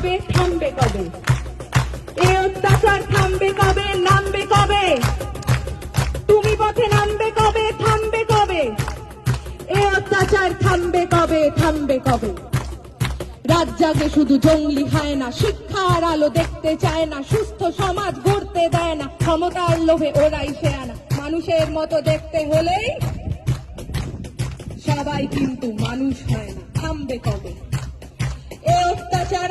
থামবে থামবে কবে? এ অত্যাচার থামবে কবে, নামবে কবে? তুমি পথে নামবে কবে, থামবে কবে? এ অত্যাচার থামবে কবে থামবে কবে? রাত শুধু জঙ্গলি খায় না, শিক্ষার আলো দেখতে চায় না, সুস্থ সমাজ গড়তে দেয় না, ক্ষমতার লোভে ওরাই সে আনা মানুষের মতো দেখতে হলেই সবাই কিন্তু মানুষ হয় না, থামবে কবে? এ অত্যাচার